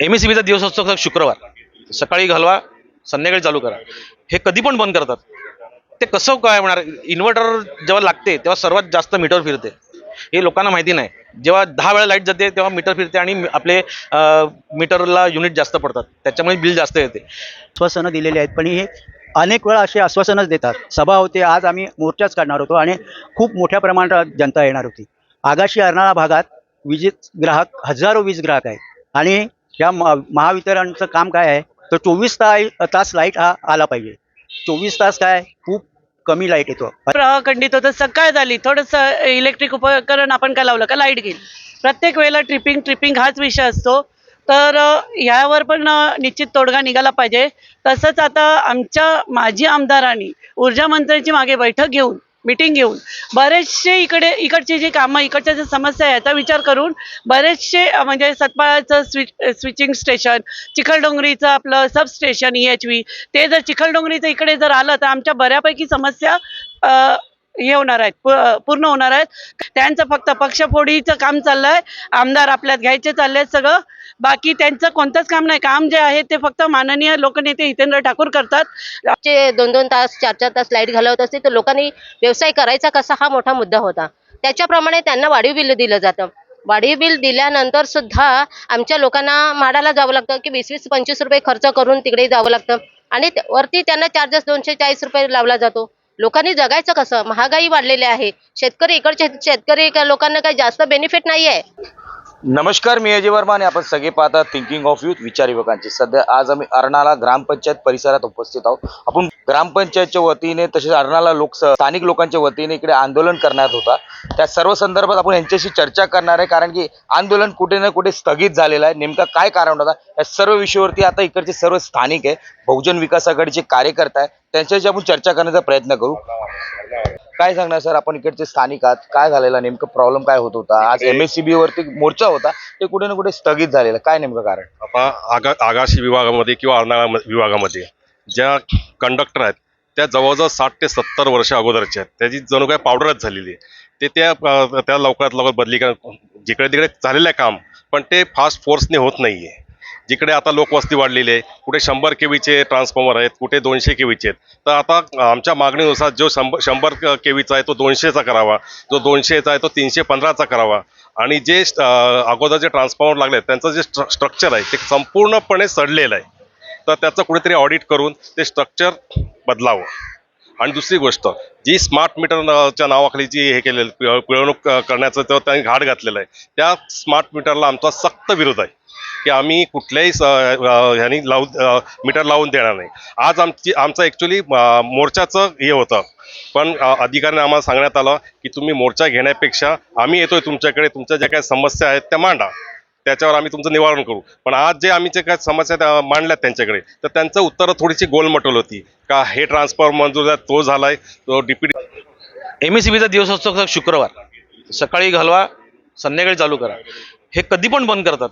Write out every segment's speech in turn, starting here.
M S C बीचा दिवस असतो शुक्रवार. सकाळी घालवा संध्याकाळी चालू करा. हे कधी पण बंद करतात. ते कसं काय होणार? इन्व्हर्टर जेव्हा लागते तेव्हा सर्वात जास्त मीटर फिरते. हे लोकांना माहिती नाही. जेव्हा दहा वेळा लाइट जाते तेव्हा मीटर फिरते आणि आपले मीटरला युनिट जास्त पडतात. त्याच्यामुळे बिल जास्त येते. आश्वासनं दिलेली आहेत पण हे अनेक वेळा असे आश्वासनच देतात. सभा होते आज आम्ही मोर्चाच काढणार होतो आणि खूप मोठ्या प्रमाणात जनता येणार होती. आगाशी अर्नाळा भागात वीज ग्राहक हजारो वीज ग्राहक आहेत. आणि या महावितरणचं काम काय आहे? तर चोवीस ता तास लाइट हा आला पाहिजे. चोवीस तास काय? खूप कमी लाइट येतो. प्रवाह खंडित होतं सकाळ झाली. थोडंसं इलेक्ट्रिक उपकरण आपण काय लावलं का? लाइट गेली. प्रत्येक वेळेला ट्रिपिंग ट्रिपिंग हाच विषय असतो. तर ह्यावर पण निश्चित तोडगा निघाला पाहिजे. तसंच आता आमच्या माजी आमदारांनी ऊर्जा मंत्र्यांची मागे बैठक घेऊन मिटिंग घेऊन. बरेचसे इकडे इकडची जी कामं इकडच्या ज्या समस्या आहे त्या विचार करून बरेचसे म्हणजे सतपाळाचं स्विच स्विचिंग स्टेशन चिखलडोंगरीचं आपलं substation E H V ते जर चिखलडोंगरीचं इकडे जर आलं तर आमच्या बऱ्यापैकी समस्या अ, हे होणार आहेत. पूर्ण होणार आहेत. त्यांचं फक्त पक्षफोडीचं काम चाललंय. आमदार आपल्यात घ्यायचे चालले सगळं. बाकी त्यांचं कोणतंच काम नाही. काम जे आहे ते फक्त माननीय लोकनेते हितेंद्र ठाकूर करतात. चे दोन दोन तास चार चार तास लाइट घालवत असते तर लोकांनी व्यवसाय करायचा कसा हा मोठा मुद्दा होता. त्याच्याप्रमाणे त्यांना वाढीव बिल दिलं जातं. वाढीव बिल दिल्यानंतर सुद्धा आमच्या लोकांना माडाला जावं लागतं की वीस वीस पंचवीस रुपये खर्च करून तिकडे जावं लागतं. आणि वरती त्यांना चार्जेस दोनशे चाळीस रुपये लावला जातो. लोकांनी जगायचं कसं? महागाई वाढलेली आहे. शेतकरी इकडचे शेतकरी का- लोकांना काही जास्त बेनिफिट नाही आहे नमस्कार मी अजय वर्मा आणि आपण सगळे पाहता थिंकिंग ऑफ युथ विचार युवकांचे सध्या आज आम्ही अर्णाला ग्रामपंचायत परिसरात उपस्थित आहोत. आपण ग्रामपंचायतच्या वतीने तसेच अर्णाला लोक स्थानिक लोकांच्या वतीने इकडे आंदोलन करण्यात होता. त्या सर्व संदर्भात आपण यांच्याशी चर्चा करणार आहे कारण की आंदोलन कुठे ना कुठे स्थगित झालेलं आहे. नेमका काय कारण होता? या सर्व विषयावरती आता इकडचे सर्व स्थानिक आहे बहुजन विकास आघाडीचे कार्यकर्ता आहे त्यांच्याशी आपण चर्चा करण्याचा प्रयत्न करू. काय सांगणार सर? आपण इकडचे स्थानिक आहात. काय झालेला नेमकं प्रॉब्लेम काय होत होता? आज एम एस सी बी वरती मोर्चा होता. ते कुठे ना कुठे स्थगित झालेलं. काय नेमकं कारण? आता आगा आगाशी विभागामध्ये किंवा अर्नाळा विभागामध्ये ज्या कंडक्टर आहेत त्या जवळजवळ साठ ते सत्तर वर्ष अगोदरच्या आहेत. त्याची जणू काय पावडरच झालेली आहे. ते त्या त्या लवकरात लवकर बदली जिकडे तिकडे झालेलं आहे काम पण ते फास्ट फोर्सने होत नाही आहे जिकडे आता लोकवस्ती वाढलेली आहे कुठे शंभर केवीचे ट्रान्सफॉर्मर आहेत कुठे दोनशे केवीचे आहेत. तर आता आमच्या मागणीनुसार जो शंभर शंभर केवीचा आहे तो दोनशेचा करावा जो दोनशेचा आहे तो तीनशे पंधराचा करावा. आणि जे अगोदर जे ट्रान्सफॉर्मर लागले त्यांचं जे स्ट्रक्चर आहे ते संपूर्णपणे सडलेलं आहे. तर त्याचं कुठेतरी ऑडिट करून ते स्ट्रक्चर बदलावं. आणि दुसरी गोष्ट जी स्मार्ट मीटरच्या नावाखाली जी हे केलेलं पिळवणूक करण्याचं तेव्हा त्यांनी घाट घातलेला आहे त्या स्मार्ट मीटरला आमचा सक्त विरोध आहे की आम्ही कुठल्याही ह्यानी लावून मीटर लावून देणार नाही. आज आमची आमचं ॲक्च्युली मोर्चाचं हे होतं पण अधिकाऱ्यांनी आम्हाला सांगण्यात आलं की तुम्ही मोर्चा घेण्यापेक्षा आम्ही येतोय तुमच्याकडे तुमच्या ज्या काही समस्या आहेत त्या मांडा. त्याच्यावर आम्ही तुमचं निवारण करू. पण आज जे आम्ही जे काय समस्या मांडल्या मांडल्यात त्यांच्याकडे तर त्यांचं उत्तरं थोडीशी गोलमटोल होती. का हे ट्रान्सफर मंजूर तो झालाय तो डीपीडी एम एस सी बीचा दिवस असतो शुक्रवार. सकाळी घालवा संध्याकाळी चालू करा. हे कधी पण बंद करतात.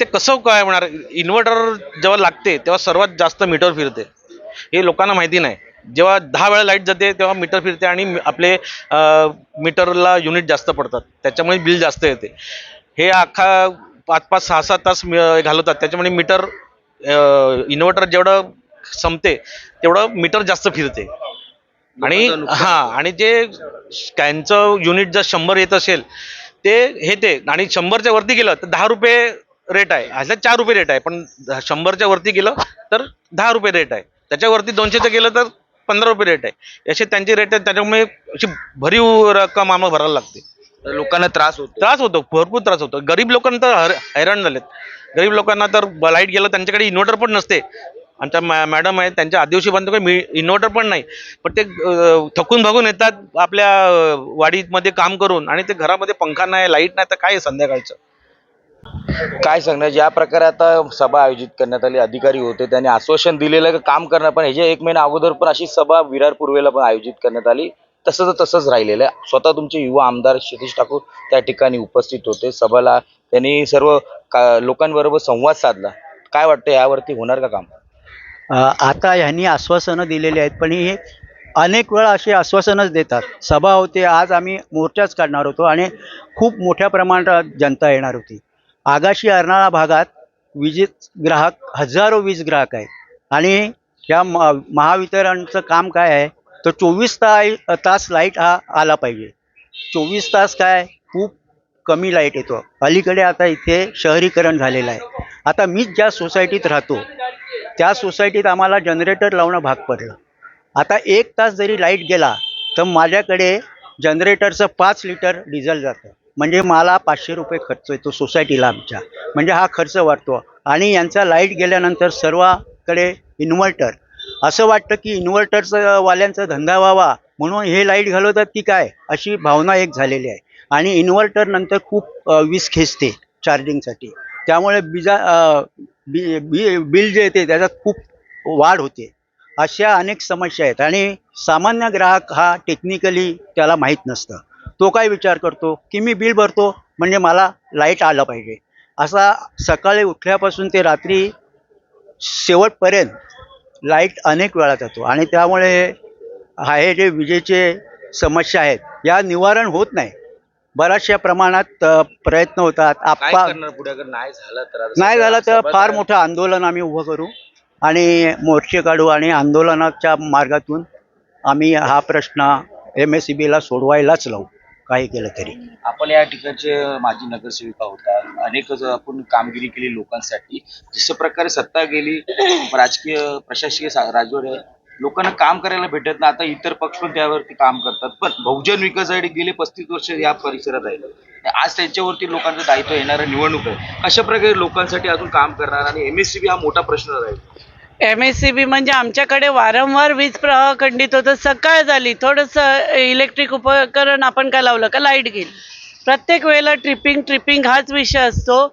ते कसं काय होणार? इन्व्हर्टर जेव्हा लागते तेव्हा सर्वात जास्त मीटर फिरते. हे लोकांना माहिती नाही. जेव्हा दहा वेळा लाइट जाते तेव्हा मीटर फिरते आणि आपले मीटरला युनिट जास्त पडतात. त्याच्यामुळे बिल जास्त येते. हे अख्खा पाच पाच सहा सहा तास घालवतात. त्याच्यामुळे मीटर इन्व्हर्टर जेवढं संपते तेवढं मीटर जास्त फिरते. आणि हा आणि जे त्यांचं युनिट जर शंभर येत असेल ते हे ते आणि शंभरच्या वरती गेलं तर दहा रुपये रेट आहे. ह्याच्यात चार रुपये रेट आहे पण शंभरच्या वरती गेलं तर दहा रुपये रेट आहे. त्याच्यावरती दोनशेचं गेलं तर पंधरा रुपये रेट आहे. असे त्यांचे रेट आहेत त्याच्यामुळे अशी भरीव रक्कम आम्हाला भरायला लागते. लोकांना त्रास होतो. त्रास होतो भरपूर त्रास होतो. गरीब लोकांना तर हर- हैराण झालेत. गरीब लोकांना तर लाइट गेलं त्यांच्याकडे इन्व्हर्टर पण नसते. आमच्या मॅ मॅडम आहेत त्यांच्या आदिवासी बांधव इन्व्हर्टर पण नाही. पण ते अं, थकून भागून येतात आपल्या अं, वाडीमध्ये काम करून आणि ते घरामध्ये पंखा नाही लाइट नाही तर काय आहे संध्याकाळचं? काय सांगणार ज्या प्रकारे आता सभा आयोजित करण्यात आली अधिकारी होते त्यांनी आश्वासन दिलेलं की काम करणार पण ह्याच्या एक महिना अगोदर पण अशी सभा विरार पूर्वेला पण आयोजित करण्यात आली. तसं तर तसंच राहिलेलं आहे. स्वतः तुमचे युवा आमदार क्षितिश ठाकूर त्या ठिकाणी उपस्थित होते. सभेला त्यांनी सर्व का लोकांबरोबर संवाद साधला. काय वाटतं यावरती होणार का काम? आता ह्यांनी आश्वासनं दिलेली आहेत पण हे अनेक वेळा अशी आश्वासनच देतात. सभा होते आज आम्ही मोर्चाच काढणार होतो आणि खूप मोठ्या प्रमाणात जनता येणार होती. आगाशी अर्नाळा भागात विजेत ग्राहक हजारो वीज ग्राहक आहेत. आणि ह्या महावितरणचं काम काय आहे? तर चोवीस ता तास लाइट हा आला पाहिजे. चोवीस तास काय? खूप कमी लाइट येतो. अलीकडे आता इथे शहरीकरण झालेलं आहे. आता मीच ज्या सोसायटीत राहतो त्या सोसायटीत आम्हाला जनरेटर लावणं भाग पडलं. आता एक तास जरी लाइट गेला तर माझ्याकडे जनरेटरचं पाच लिटर डिझेल जातं. म्हणजे मला पाचशे रुपये खर्च येतो सोसायटीला आमच्या. म्हणजे हा खर्च वाढतो. आणि यांचा लाइट गेल्यानंतर सर्वाकडे इन्व्हर्टर असं वाटतं की इन्व्हर्टरचं वाल्यांचा धंदा व्हावा म्हणून हे लाइट घालवतात की काय अशी भावना एक झालेली आहे. आणि इन्व्हर्टर नंतर खूप वीज खेचते चार्जिंगसाठी. त्यामुळे बिजा बी बी बिल जे येते त्याच्यात खूप वाढ होते. अशा अनेक समस्या आहेत. आणि सामान्य ग्राहक हा टेक्निकली त्याला माहीत नसतं. तो काय विचार करतो? की मी बिल भरतो म्हणजे मला लाइट आलं पाहिजे. असा सकाळी उठल्यापासून ते रात्री शेवटपर्यंत लाइट अनेक वेळा जातो. आणि त्यामुळे हा हे जे विजेचे समस्या आहेत या निवारण होत नाही. बऱ्याचशा प्रमाणात प्रयत्न होतात. आप्पा नाही झालं तर फार. मोठं आंदोलन आम्ही उभं करू आणि मोर्चे काढू आणि आंदोलनाच्या मार्गातून आम्ही हा प्रश्न एम एस सी बीला सोडवायलाच लावू. काही केलं तरी. आपण या ठिकाणचे माजी नगरसेविका होता अनेक ज- आपण कामगिरी केली लोकांसाठी. जशा प्रकारे सत्ता गेली राजकीय प्रशासकीय सा- लोकांना काम करायला भेटत नाही. आता इतर पक्ष पण त्यावरती काम करतात. पण बहुजन विकास आघाडी गेले पस्तीस वर्ष या परिसरात राहिलं. आज त्यांच्यावरती लोकांचं दायित्व येणारं निवडणूक आहे. अशा प्रकारे लोकांसाठी अजून काम करणार आणि एमएससीबी हा मोठा प्रश्न राहील? एम एस सी बी म्हणजे आमच्याकडे वारंवार वीज प्रवाह खंडित होतं. सकाळ झाली थोडंसं इलेक्ट्रिक उपकरण आपण काय लावलं का? लाइट गेली. प्रत्येक वेळेला ट्रिपिंग ट्रिपिंग हाच विषय असतो.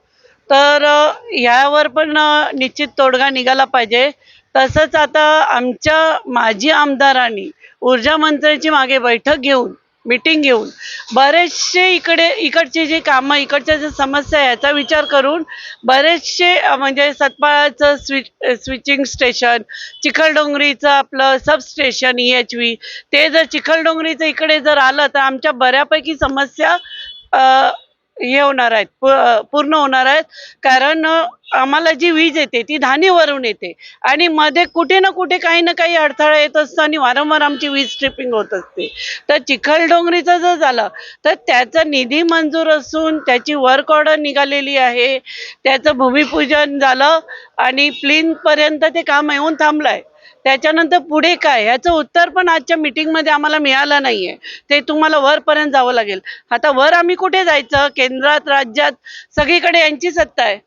तर ह्यावर पण निश्चित तोडगा निघाला पाहिजे. तसंच आता आमच्या माजी आमदारांनी ऊर्जा मंत्र्यांची मागे बैठक घेऊन मीटिंग घेऊन. बरेचसे इकडे इकडचे जे कामं इकडच्या ज्या समस्या आहे याचा विचार करून बरेचसे म्हणजे सतपाळाचं स्विच स्विचिंग स्टेशन चिखलडोंगरीचं आपलं सबस्टेशन ई एच व्ही ते जर चिखलडोंगरीचं इकडे जर आलं तर आमच्या बऱ्यापैकी समस्या अ, हे होणार आहेत. पूर्ण होणार आहेत. कारण आम्हाला जी वीज येते ती धानीवरून येते. आणि मध्ये कुठे ना कुठे काही ना काही अडथळा येत असतो आणि वारंवार आमची वीज ट्रिपिंग होत असते. तर चिखलडोंगरीचं जर झालं तर त्याचा निधी मंजूर असून त्याची वर्क ऑर्डर निघालेली आहे. त्याचं भूमिपूजन झालं आणि प्लीनपर्यंत ते काम येऊन थांबलं आहे त्याच्यानंतर पुढे काय? ह्याचं उत्तर पण आजच्या मिटिंगमध्ये आम्हाला मिळालं नाही आहे ते तुम्हाला वरपर्यंत जावं लागेल. आता वर आम्ही कुठे जायचं? केंद्रात राज्यात? सगळीकडे यांची सत्ता आहे.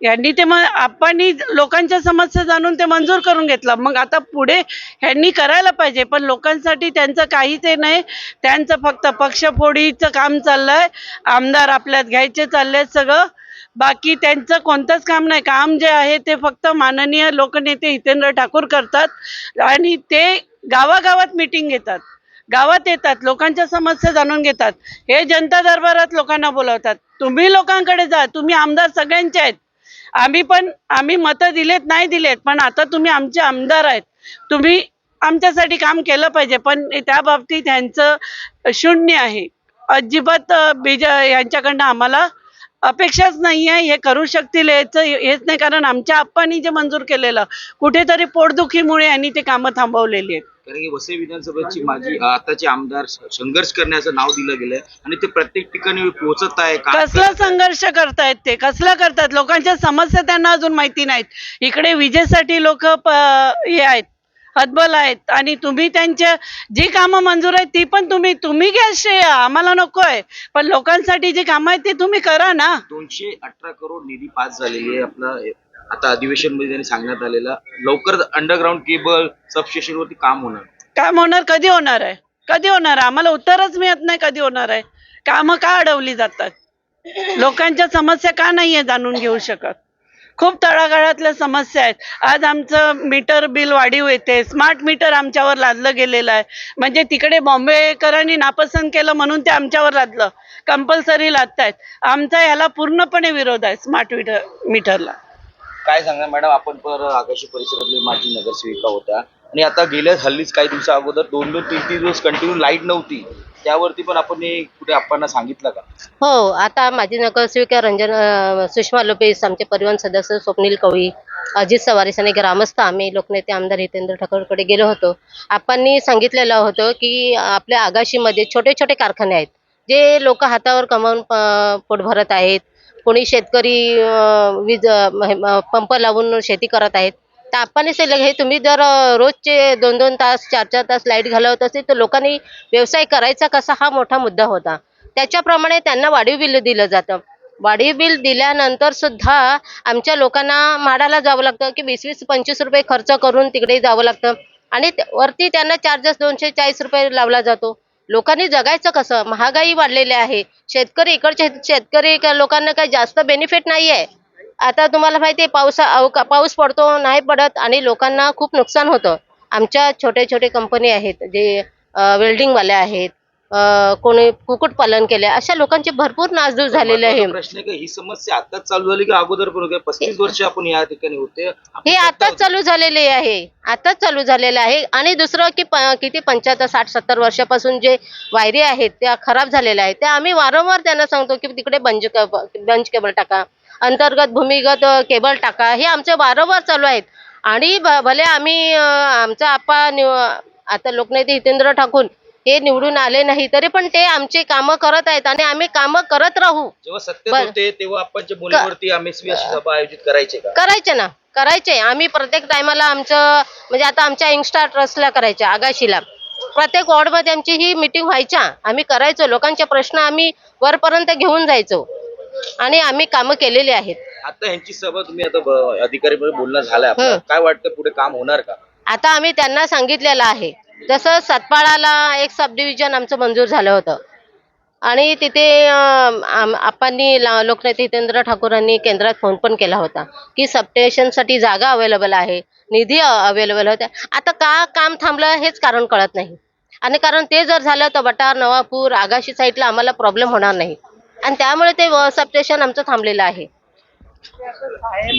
यांनी ते मग आपण लोकांच्या समस्या जाणून ते मंजूर करून घेतलं. मग आता पुढे ह्यांनी करायला पाहिजे. पण लोकांसाठी त्यांचं काहीच ते नाही. त्यांचं फक्त पक्षफोडीचं काम चाललंय. आमदार आपल्यात घ्यायचे चाललेत सगळं. बाकी त्यांचं कोणतंच काम नाही. काम जे आहे ते फक्त माननीय लोकनेते हितेंद्र ठाकूर करतात आणि ते गावागावात मिटिंग घेतात. गावात येतात लोकांच्या समस्या जाणून घेतात. हे जनता दरबारात लोकांना बोलवतात. तुम्ही लोकांकडे जा तुम्ही आमदार सगळ्यांचे आहेत. आम्ही पण आम्ही मतं दिलेत नाही दिलेत पण आता तुम्ही आमचे आमदार आहेत. तुम्ही आमच्यासाठी काम केलं पाहिजे पण त्या बाबतीत ह्यांचं शून्य आहे. अजिबात बीज यांच्याकडनं आम्हाला अपेक्षाच नाही आहे हे करू शकतील याचं हेच नाही कारण आमच्या आप्पांनी जे मंजूर केलेलं कुठेतरी पोटदुखीमुळे यांनी ते कामं थांबवलेली आहेत. कारण की वसई विधानसभेची माझी आताचे आमदार संघर्ष करण्याचं नाव दिलं गेलंय आणि ते प्रत्येक ठिकाणी पोहोचत आहे कसला संघर्ष करतायत ते? कसला करतात लोकांच्या समस्या त्यांना अजून माहिती नाहीत. इकडे विजेसाठी लोक हे आहेत. हतबल आहेत. आणि तुम्ही त्यांच्या जी कामं मंजूर आहेत ती पण तुम्ही तुम्ही घ्या श्रेय. आम्हाला नको आहे पण लोकांसाठी जी कामं आहेत ती तुम्ही करा ना. दोनशे अठरा करोड निधी पास झालेली आहे आपला आता अधिवेशनमध्ये त्यांनी सांगण्यात आलेला. लवकर अंडरग्राऊंड केबल सबस्टेशन वरती काम होणार. काम होणार कधी होणार आहे? कधी होणार? आहे आम्हाला उत्तरच मिळत नाही कधी होणार आहे. कामं का अडवली जातात? लोकांच्या समस्या का नाही आहे जाणून घेऊ शकत? खूप तळागाळातल्या समस्या आहेत. आज आमचं मीटर बिल वाढीव येते. स्मार्ट मीटर आमच्यावर लादलं गेलेलं आहे. म्हणजे तिकडे बॉम्बेकरांनी नापसंत केलं म्हणून ते आमच्यावर लादलं. कंपल्सरी लादतायत. आमचा याला पूर्णपणे विरोध आहे स्मार्ट मीटर मीटरला. काय सांगा मॅडम? आपण पर आकाशी परिसरातले माजी नगरसेविका होत्या. आणि आता गेल्या हल्लीच काही दिवसा अगोदर दोन दोन तीन तीन दिवस कंटिन्यू लाइट नव्हती. त्यावरती पण आपण हे कुठे आपण सांगितलं का? हो आता माझी नगरसेविका रंजन अं, सुषमा लोपेस आमचे परिवहन सदस्य स्वप्नील कवळी अजित सवारीस आणि ग्रामस्थ आम्ही लोकनेते आमदार हितेंद्र ठाकूरकडे गेलो होतो. आपण सांगितलेलं होतं की आपल्या आगाशीमध्ये छोटे छोटे कारखाने आहेत जे लोक हातावर कमावून पोट भरत आहेत. कोणी शेतकरी अं, वीज अं, पंप लावून शेती करत आहेत. तर आपण हे तुम्ही जर रोजचे दोन दोन तास चार चार तास लाइट घालवत असेल तर लोकांनी व्यवसाय करायचा कसा हा मोठा मुद्दा होता. त्याच्याप्रमाणे त्यांना वाढीव बिल दिलं जातं. वाढीव बिल दिल्यानंतर सुद्धा आमच्या लोकांना माडाला जावं लागतं की वीस वीस पंचवीस रुपये खर्च करून तिकडे जावं लागतं. आणि वरती त्यांना चार्जेस दोनशे चाळीस रुपये लावला जातो. लोकांनी जगायचं कसं? महागाई वाढलेली आहे. शेतकरी इकडचे शेतकरी लोकांना काही जास्त बेनिफिट नाही आहे आता तुम्हाला माहिती आहे पावसा अवका- पाऊस पडतो नाही पडत आणि लोकांना खूप नुकसान होतं. आमच्या छोटे छोटे कंपनी आहेत जे वेल्डिंगवाले आहेत अं, कोणी कुक्कुटपालन केले अशा लोकांचे भरपूर नासधूस झालेले आहे. महत्त्वाचा प्रश्न आहे की ही समस्या आताच चालू झाली की अगोदर पण होती? पस्तीस वर्ष आपण या ठिकाणी होते. हे सत्ता आताच होती. चालू झालेले आहे. आताच चालू झालेलं आहे. आणि दुसरं की प- किती पंच्याहत्तर साठ सत्तर वर्षापासून जे वायरी आहेत त्या खराब झालेल्या आहेत. त्या आम्ही वारंवार त्यांना सांगतो की तिकडे बंज बंच केबल टाका. अंतर्गत भूमिगत केबल टाका. हे आमचे वारंवार चालू आहेत. आणि भले आम्ही आमचा आप्पा निव आता लोकनेते हितेंद्र ठाकूर हे निवडून आले नाही तरी पण ते आमचे कामं करत आहेत आणि आम्ही कामं करत राहू. जेव्हा सत्तेत बरं. होते तेव्हा आपणच्या बोलीवरती एमएसवी अशी सभा आयोजित करायचे का? करायचे ना करायचे. आम्ही प्रत्येक टायमाला आमचं म्हणजे आता आमच्या यंगस्टार ट्रस्टला करायच्या आगाशीला. प्रत्येक वॉर्डमध्ये आमची ही मिटिंग व्हायच्या. आम्ही करायचो लोकांचे प्रश्न आम्ही वरपर्यंत घेऊन जायचो. आणि आम्ही कामं केलेली आहेत. आता ह्यांची सभा तुम्ही आता ब- अधिकारी बोलणं झालंय आपलं. हं. काय वाटतं पुढे काम होणार का? आता आम्ही त्यांना सांगितलेलं आहे. जसं सातपाळाला एक सब डिव्हिजन आमचं मंजूर झालं होतं. आणि तिथे अं, आम- आपांनी ला- लोकनेते हितेंद्र ठाकूरांनी केंद्रात फोन पण केला होता की सबस्टेशनसाठी जागा अवेलेबल आहे निधी अवेलेबल होत्या. आता का काम थांबलं हेच कारण कळत नाही. आणि कारण ते जर झालं तर वटार नवापूर आगाशी साईडला आम्हाला प्रॉब्लेम होणार नाही. आणि त्यामुळे ते सबस्टेशन आमचं थांबलेलं आहे.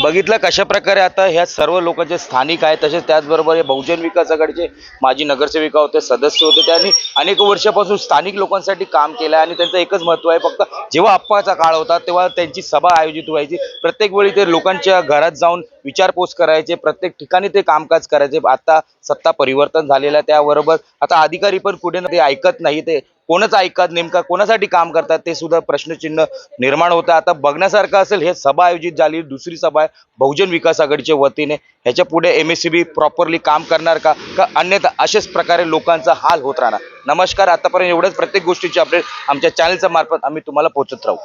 बघितलं कशा प्रकारे आता ह्या सर्व लोक जे स्थानिक आहेत तसेच त्याचबरोबर हे बहुजन विकास आघाडीचे माजी नगरसेविका होते सदस्य होते त्यांनी अनेक वर्षापासून स्थानिक लोकांसाठी काम केलं आहे आणि त्यांचं एकच महत्त्व आहे फक्त जेव्हा अप्पाचा काळ होता तेव्हा त्यांची सभा आयोजित व्हायची. प्रत्येक वेळी ते लोकांच्या घरात जाऊन विचारपूस करायचे प्रत्येक ठिकाणी ते कामकाज करायचे. आता सत्ता परिवर्तन झालेलं आहे त्याबरोबर आता अधिकारी पण कुठे ना ते ऐकत नाही ते कोणच ऐकत नेमका कोणासाठी काम करतात ते सुद्धा प्रश्नचिन्ह निर्माण होतं. आता बघण्यासारखं असेल हे सभा आयोजित झाली दुसरी सभा आहे बहुजन विकास आघाडीच्या वतीने. ह्याच्या पुढे M S C B properly काम करणार का? का अन्यथा अशाच प्रकारे लोकांचा हाल होत राहणार? नमस्कार आतापर्यंत एवढ्याच प्रत्येक गोष्टीची अपडेट आमच्या चॅनलच्या मार्फत आम्ही तुम्हाला पोहोचत राहू.